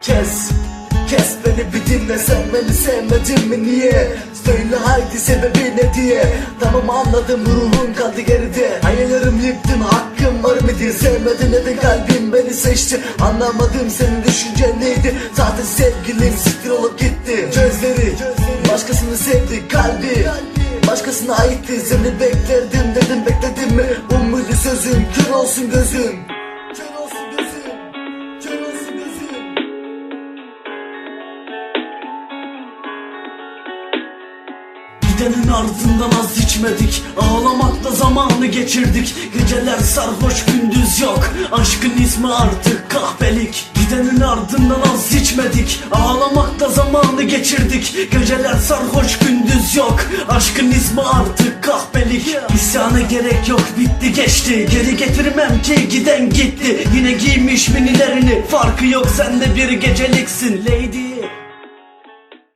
Kes Kes beni bir dinle. Sen beni sevmedin mi? Niye? Söyle haydi sebebi ne diye. Tamam anladım. Ruhun kaldı geride. Hayallerim yıktın hakkım var mı diye. Sevmedin neden kalbim beni seçti. Anlamadım senin düşüncen neydi? Zaten sevgilim siktir olup gitti. Gözleri başkasını sevdi kalbi. Başkasına aitti. Seni beklerdim dedim bekledim mi? Bu muydu sözün? Kör olsun gözün Gidenin ardından az içmedik. Ağlamakla zamanı geçirdik. Geceler sarhoş gündüz yok. Aşkın ismi artık kahpelik Gidenin ardından az içmedik. Ağlamakla zamanı geçirdik. Geceler sarhoş gündüz yok. Aşkın ismi artık kahpelik İsyana gerek yok bitti geçti. Geri getirmem ki giden gitti. Yine giymiş minilerini. Farkı yok sen de bir geceliksin lady